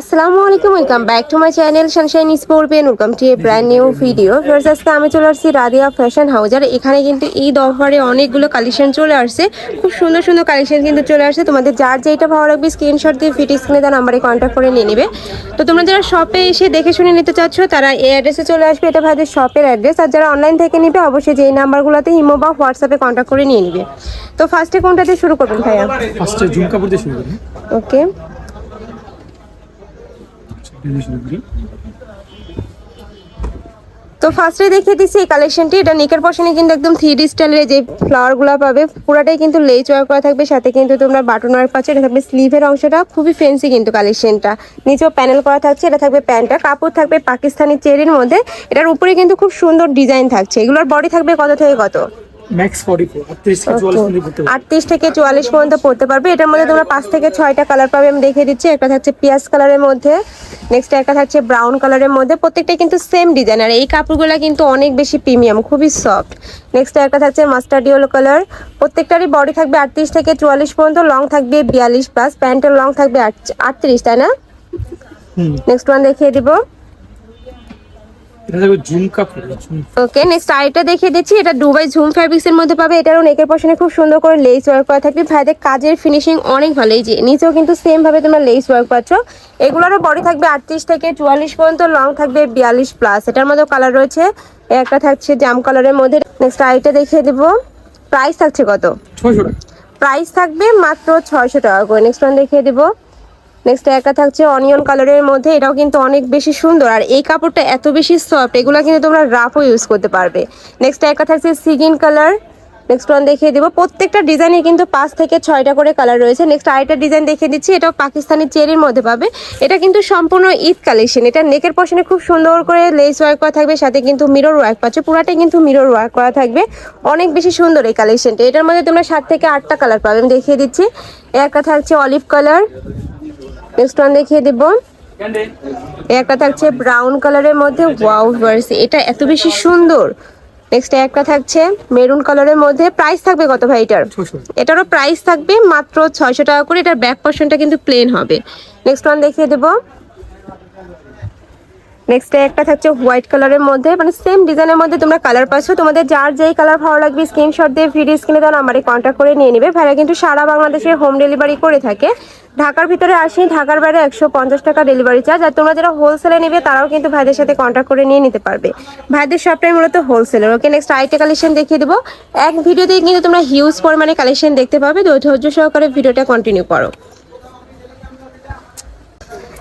আসসালামু আলাইকুম welcome back to my channel sunshine sport pen welcome to a brand new video first আজকে আমি চলে আসছি রাদিয়া ফ্যাশন হাউস আর এখানে কিন্তু ঈদ অফারে অনেকগুলো কালেকশন চলে আসছে। খুব সুন্দর সুন্দর কালেকশন কিন্তু চলে আসছে। তোমাদের যার যেটা ভালো লাগবে স্ক্রিনশট দিয়ে ফিট স্ক্রিনে দেওয়া নাম্বারে কন্ট্যাক্ট করে নিয়ে নেবে। তো তোমরা যারা শপে এসে দেখে শুনে নিতে চাচ্ছ তারা এই অ্যাড্রেসে চলে আসবে। এটা ভাইদের শপের অ্যাড্রেস আর যারা অনলাইন থেকে নিবে অবশ্যই যেই নাম্বারগুলোতে ইমো বা হোয়াটসঅ্যাপে কন্ট্যাক্ট করে নিয়ে নিবে। তো ফার্স্টে কোনটা দিয়ে শুরু করবেন ভাইয়া? ফার্স্টে ঝুম দিয়ে শুরু ওকে তো ফার্স্টে দেখিয়ে দিচ্ছি এই কালেকশনটি এটা নেকের পশনে কিন্তু একদম থ্রি ডি স্টাইলের যে ফ্লাওয়ারগুলো পাবে, পুরাটাই কিন্তু লেজ ওয়ার্ক করা থাকবে। সাথে কিন্তু তোমরা বাটন ওয়ার্ক পাচ্ছ, এটা থাকবে স্লিভের অংশটা। খুবই ফেন্সি কিন্তু কালেকশনটা নিচেও প্যানেল করা থাকছে, এটা থাকবে প্যান্টটা। কাপড় থাকবে পাকিস্তানি চেরির মধ্যে। এটার উপরে কিন্তু খুব সুন্দর ডিজাইন থাকছে। এগুলোর বডি থাকবে কত থেকে কত? ম্যাক্স আটত্রিশ থেকে চুয়াল্লিশ মিনিট করতে পারব। আটত্রিশ থেকে চুয়াল্লিশ পর্যন্ত পড়তে পারবে। এটার মধ্যে তোমরা পাঁচ থেকে ছয়টা কালার পাবে আমি দেখিয়ে দিচ্ছি। একটা থাকছে পিঁয়াজ কালারের মধ্যে নেক্সট একটা থাকছে ব্রাউন কালারের মধ্যে। প্রত্যেকটা কিন্তু সেম ডিজাইন আর এই কাপড়গুলো কিন্তু অনেক বেশি প্রিমিয়াম খুবই সফট নেক্সট একটা থাকছে মাস্টার্ড ইয়েলো কালার প্রত্যেকটারই বডি থাকবে আটত্রিশ থেকে চুয়াল্লিশ পর্যন্ত লং থাকবে বিয়াল্লিশ প্লাস প্যান্টের লং থাকবে আটত্রিশ তাই না? নেক্সট ওয়ান দেখিয়ে দিব এটা থাকবে ঝুম কাপড় ঝুম ওকে নেক্সট আরেকটা দেখিয়ে দিচ্ছি। এটা দুবাই ঝুম ফ্যাব্রিক্স এর মধ্যে পাবে। এটারও নেকের পশনে খুব সুন্দর করে লেস ওয়ার্ক করা থাকবে। ভাইদের কাজের ফিনিশিং অনেক ভালো। এই যে নিচেও কিন্তু সেম ভাবে তোমরা লেস ওয়ার্ক পাচ্ছ। এগুলোরও বডি থাকবে আটত্রিশ থেকে চুয়াল্লিশ পর্যন্ত লং থাকবে বিয়াল্লিশ প্লাস এটার মধ্যে কালার রয়েছে। একটা থাকছে জাম কালারের মধ্যে। নেক্সট আরেকটা দেখিয়ে দিব। প্রাইস থাকছে কত? প্রাইস থাকবে মাত্র ছয়শো টাকা করে। নেক্সট ওয়ান দেখিয়ে দিব। নেক্সট একটা থাকছে অনিয়ন কালারের মধ্যে, এটাও কিন্তু অনেক বেশি সুন্দর। আর এই কাপড়টা এত বেশি সফট এগুলো কিন্তু তোমরা রাফও ইউজ করতে পারবে। নেক্সট একটা থাকছে সিগিন কালার নেক্সট ওয়ান দেখিয়ে দিব। প্রত্যেকটা ডিজাইনে কিন্তু পাঁচ থেকে ছয়টা করে কালার রয়েছে। নেক্সট আরেকটা ডিজাইন দেখিয়ে দিচ্ছি, এটাও পাকিস্তানি চেরির মধ্যে পাবে। এটা কিন্তু সম্পূর্ণ ঈদ কালেকশন এটা নেকের পশনে খুব সুন্দর করে লেস ওয়ার্ক করা থাকবে, সাথে কিন্তু মিরর ওয়ার্ক পাচ্ছে। পুরাটাই কিন্তু মিরর ওয়ার্ক করা থাকবে। অনেক বেশি সুন্দর এই কালেকশনটা এটার মধ্যে তোমরা সাত থেকে আটটা কালার পাবে। আমি দেখিয়ে দিচ্ছি। একটা থাকছে অলিভ কালার নেক্সট ওয়ান দেখিয়ে দিব। একটা থাকছে ব্রাউন কালারের মধ্যে। ওয়াও ভার্সি এটা এত বেশি সুন্দর। নেক্সট একটা থাকছে মেরুন কালারের মধ্যে। প্রাইস থাকবে কত ভাই এটার? এটারও প্রাইস থাকবে মাত্র ছয়শো টাকা করে। এটার ব্যাক পোর্শনটা কিন্তু প্লেন হবে। নেক্সট ওয়ান দেখিয়ে দেবো। নেক্সট একটা থাকছে হোয়াইট কালারের মধ্যে মানে সেম ডিজাইনের মধ্যে তোমরা কালার পাচ্ছ। তোমাদের যার যেই কালার ভালো লাগবে স্ক্রিনশট দিয়ে ভিডিও স্ক্রিনে দেওয়া নাম্বারে কন্ট্যাক্ট করে নিয়ে নেবে। ভাইরা কিন্তু সারা বাংলাদেশে হোম ডেলিভারি করে থাকে। ঢাকার ভিতরে আসি, ঢাকার বাইরে একশো পঞ্চাশ টাকা ডেলিভারি চার্জ আর তোমরা যারা হোলসেলে নেবে, তারাও কিন্তু ভাইদের সাথে কন্ট্যাক্ট করে নিয়ে নিতে পারবে। ভাইদের সবটাই মূলত হোলসেলের ওকে নেক্সট আইটে কালেকশন দেখিয়ে দেবো। এক ভিডিওতেই কিন্তু তোমরা হিউজ পরিমাণে কালেকশন দেখতে পাবে। ধৈর্য সহকারে ভিডিওটা কন্টিনিউ করো।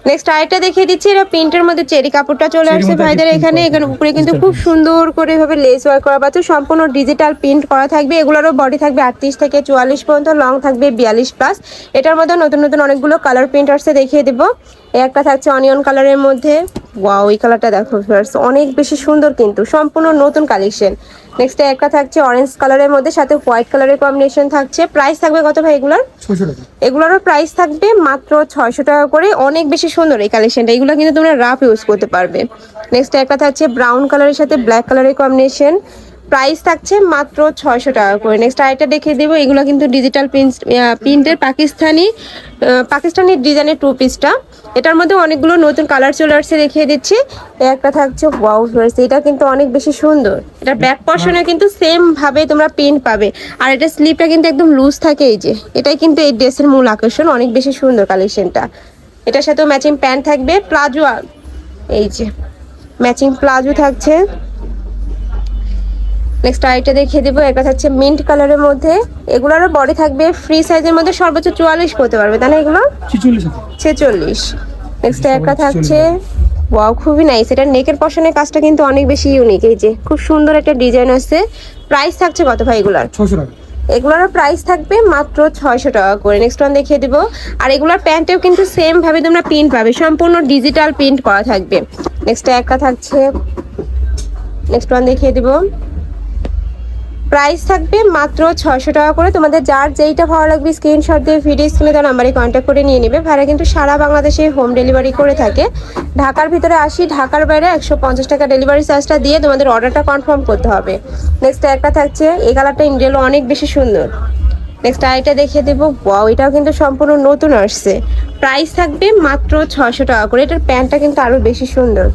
নেক্সট আরেকটা দেখিয়ে দিচ্ছি এটা প্রিন্টের মধ্যে চেরি কাপড়টা চলে আসছে ভাইদের এখানে এখানে উপরে কিন্তু খুব সুন্দর করে এভাবে লেস ওয়ার্ক করা আছে সম্পূর্ণ ডিজিটাল প্রিন্ট করা থাকবে। এগুলোরও বডি থাকবে আটত্রিশ থেকে চুয়াল্লিশ পর্যন্ত লং থাকবে বিয়াল্লিশ প্লাস এটার মধ্যে নতুন নতুন অনেকগুলো কালার প্রিন্ট আসছে দেখিয়ে দেবো। একটা থাকছে অনিয়ন কালারের মধ্যে। ওয়াও এই কালারটা দেখো ভিউয়ার্স অনেক বেশি সুন্দর কিন্তু সম্পূর্ণ নতুন কালেকশন নেক্সট একটা থাকছে অরেঞ্জ কালারের মধ্যে সাথে হোয়াইট কালারের কম্বিনেশন থাকছে। প্রাইস থাকবে কত ভাই এগুলোর? এগুলোরও প্রাইস থাকবে মাত্র ছয়শো টাকা করে অনেক বেশি সুন্দর এই কালেকশনটা এগুলো কিন্তু তোমরা রাফ ইউজ করতে পারবে। নেক্সট একটা থাকছে ব্রাউন কালারের সাথে ব্ল্যাক কালারের কম্বিনেশন প্রাইস থাকছে মাত্র ছয়শো টাকা করে। নেক্সট আরেকটা দেখিয়ে দেবো, এগুলো কিন্তু ডিজিটাল প্রিন্ট প্রিন্টের পাকিস্তানি পাকিস্তানি ডিজাইনের টু। পিসটা এটার মধ্যে অনেকগুলো নতুন কালার চলে আসছে দেখিয়ে দিচ্ছি। একটা থাকছে ওয়াও ভার্স এটা কিন্তু অনেক বেশি সুন্দর। এটা ব্যাক পর্শনে কিন্তু সেম ভাবে তোমরা প্রিন্ট পাবে। আর এটা স্লিপটা কিন্তু একদম লুজ থাকে এই যে। এটাই কিন্তু এই ড্রেসের মূল আকর্ষণ, অনেক বেশি সুন্দর কালেকশনটা এটার সাথেও ম্যাচিং প্যান্ট থাকবে, প্লাজো, এই যে ম্যাচিং প্লাজো থাকছে। নেক্সট আরেকটা দেখিয়ে দেবো। একটা থাকছে মিন্ট কালারের মধ্যে। এগুলোরও বডি থাকবে ফ্রি সাইজের মধ্যে সর্বোচ্চ চুয়াল্লিশ পড়তে পারবে তাই না এগুলো? ছিচল্লিশ নেক্সট একটা থাকছে ওয়াও খুবই নাইস এটা নেকের পশনের কাজটা কিন্তু অনেক বেশি ইউনিক এই যে খুব সুন্দর একটা ডিজাইন আছে প্রাইস থাকছে কত ভাই এগুলার? ছয়শো টাকা। এগুলোর প্রাইস থাকবে মাত্র ছয়শো টাকা করে। নেক্সট ওয়ান দেখিয়ে দেবো। আর এগুলোর প্যান্টেও কিন্তু সেম ভাবে তোমরা প্রিন্ট পাবে। সম্পূর্ণ ডিজিটাল প্রিন্ট করা থাকবে। নেক্সট একটা থাকছে নেক্সট ওয়ান দেখিয়ে দেবো। প্রাইস থাকবে মাত্র ছয়শো টাকা করে। তোমাদের যার যেইটা ভালো লাগবে স্ক্রিনশট দিয়ে ভিডিও স্ক্রিনে তার নাম্বারে কন্ট্যাক্ট করে নিয়ে নেবে। ভাড়া কিন্তু সারা বাংলাদেশে হোম ডেলিভারি করে থাকে। ঢাকার ভিতরে আসি, ঢাকার বাইরে একশো পঞ্চাশ টাকা ডেলিভারি চার্জটা দিয়ে তোমাদের অর্ডারটা কনফার্ম করতে হবে। নেক্সট একটা থাকছে, এই কালারটা ইন্ডিয়ালো অনেক বেশি সুন্দর। নেক্সট আইটা দেখিয়ে দেবো। ওয়াও এটাও কিন্তু সম্পূর্ণ নতুন আসছে। প্রাইস থাকবে মাত্র ছশো টাকা করে। এটার প্যান্টটা কিন্তু আরও বেশি সুন্দর।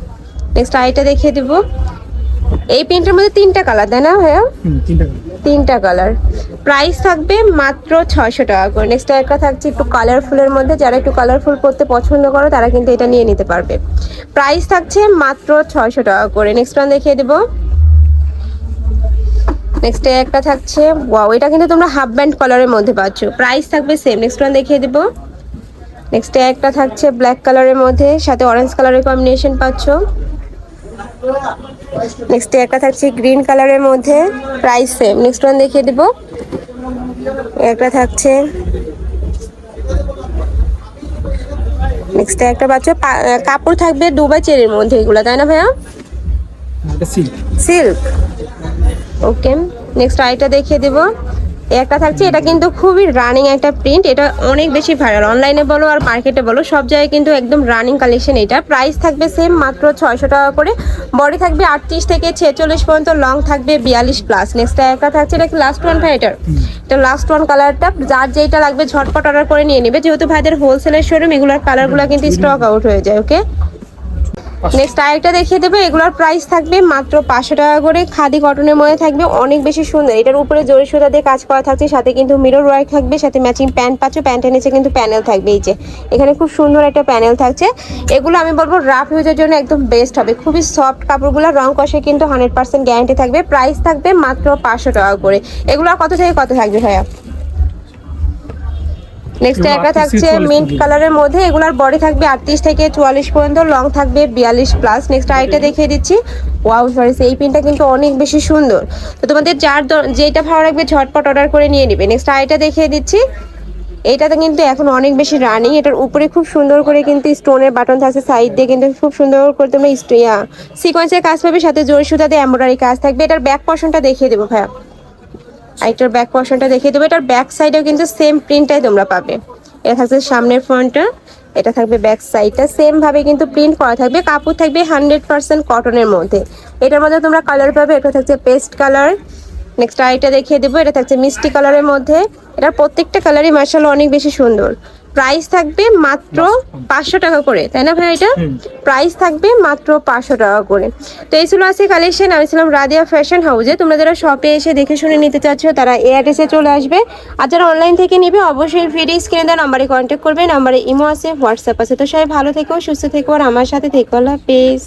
নেক্সট আইটা দেখিয়ে দেবো। এই প্যান্টের মধ্যে তিনটা কালার তাই না ভাইয়া? হুম তিনটা কালার। তিনটা কালার। প্রাইস থাকবে মাত্র ছয়শো টাকা করে। নেক্সট একটা থাকছে একটু কালারফুলের মধ্যে। যারা একটু কালারফুল পড়তে পছন্দ করো তারা কিন্তু এটা নিয়ে নিতে পারবে। প্রাইস থাকছে মাত্র ছয়শো টাকা করে। নেক্সট ওয়ান দেখিয়ে দেবো। নেক্সট একটা থাকছে ওয়াও এটা কিন্তু তোমরা হাফ ব্যান্ড কালারের মধ্যে পাচ্ছ। প্রাইস থাকবে সেম নেক্সট ওয়ান দেখিয়ে দেবো। নেক্সট একটা থাকছে ব্ল্যাক কালারের মধ্যে। সাথে অরেঞ্জ কালারের কম্বিনেশন পাচ্ছ। নেক্সট একটা থাকছে গ্রিন কালারের মধ্যে প্রাইস সেম নেক্সট ওয়ান দেখিয়ে দেবো। একটা থাকছে নেক্সট একটা বাচ্চা কাপড় থাকবে দুবাই চেরির মধ্যে এগুলো তাই না ভাইয়া? এটা সিল্ক সিল্ক ওকে নেক্সট আইটা দেখিয়ে দেবো। একটা থাকছে এটা কিন্তু খুবই রানিং একটা প্রিন্ট এটা অনেক বেশি ভাইরাল অনলাইনে বলো আর মার্কেটে বলো সব জায়গায় কিন্তু একদম রানিং কালেকশন এটা। প্রাইস থাকবে সেম মাত্র ছয়শো টাকা করে। বডি থাকবে আটত্রিশ থেকে ছেচল্লিশ পর্যন্ত লং থাকবে বিয়াল্লিশ প্লাস নেক্সট একটা থাকছে এটা লাস্ট ওয়ান ভাই এটার এটা লাস্ট ওয়ান কালারটা যার যেটা লাগবে ঝটপট অর্ডার করে নিয়ে নেবে। যেহেতু ভাইদের হোলসেলের শোরুম এগুলোর কালারগুলো কিন্তু স্টক আউট হয়ে যায় ওকে নেক্সট আরেকটা দেখিয়ে দেবে, এগুলোর প্রাইস থাকবে মাত্র পাঁচশো টাকা করে। খাদি কটনের মধ্যে থাকবে, অনেক বেশি সুন্দর। এটার উপরে জরি সুতা দিয়ে কাজ করা থাকছে, সাথে কিন্তু মিরর ওয়ার্ক থাকবে, সাথে ম্যাচিং প্যান্ট পাচ্ছ প্যান্টের নিচে কিন্তু প্যানেল থাকবে এই যে। এখানে খুব সুন্দর একটা প্যানেল থাকছে। এগুলো আমি বলব রাফ ইউজের জন্য একদম বেস্ট হবে। খুবই সফট কাপড়গুলো, রং কষে কিন্তু হান্ড্রেড পার্সেন্ট গ্যারান্টি থাকবে। প্রাইস থাকবে মাত্র পাঁচশো টাকা করে। এগুলো কত থেকে কত থাকবে ভাইয়া? নেক্সট একটা থাকছে মিন্ট কালারের মধ্যে। এগুলার বডি থাকবে আটত্রিশ থেকে চুয়াল্লিশ পর্যন্ত লং থাকবে বিয়াল্লিশ প্লাস নেক্সট আইটা দেখিয়ে দিচ্ছি। ওয়াও সরি এই পিনটা কিন্তু অনেক বেশি সুন্দর। তো তোমাদের যার যেটা ভালো লাগবে ঝটপট অর্ডার করে নিয়ে নিবে। নেক্সট আইটা দেখিয়ে দিচ্ছি। এটাতে কিন্তু এখন অনেক বেশি রানিং এটার উপরে খুব সুন্দর করে কিন্তু স্টোনের বাটন থাকছে। সাইড দিয়ে কিন্তু খুব সুন্দর করে তোমরা সিকোয়েন্সের কাজ পাবে। সাথে জরি সুতাতে এমব্রয়ডারি কাজ থাকবে। এটার ব্যাক পশনটা দেখিয়ে দেবো ভাইয়া। আর এটার ব্যাক পোর্শনটা দেখিয়ে দেবো। এটার ব্যাক সাইডেও কিন্তু সেম প্রিন্টটাই তোমরা পাবে। এটা থাকছে সামনের ফ্রন্টটা এটা থাকবে ব্যাক সাইডটা সেমভাবে কিন্তু প্রিন্ট করা থাকবে। কাপড় থাকবে হান্ড্রেড পারসেন্ট কটনের মধ্যে। এটার মধ্যে তোমরা কালার পাবে। এটা থাকছে পেস্ট কালার নেক্সট আরেকটা দেখিয়ে দেবো। এটা থাকছে মিষ্টি কালারের মধ্যে। এটার প্রত্যেকটা কালারই মার্শাল অনেক বেশি সুন্দর। প্রাইস থাকবে মাত্র পাঁচশো টাকা করে তাই না ভাই এটা। প্রাইস থাকবে মাত্র পাঁচশো টাকা করে। তো এই ছিল আছে কালেকশন আমি ছিলাম রাদিয়া ফ্যাশন হাউসে তোমরা যারা শপে এসে দেখে শুনে নিতে চাচ্ছ তারা এ অ্যাড্রেসে চলে আসবে। আর যারা অনলাইন থেকে নিবে অবশ্যই ফ্রি স্ক্রিনে দেওয়া নাম্বারে কন্ট্যাক্ট করবে। নাম্বারে ইমো আছে হোয়াটসঅ্যাপ আছে। তো সবাই ভালো থেকো সুস্থ থেকো আর আমার সাথে থেকো। আল্লাহ হাফেজ।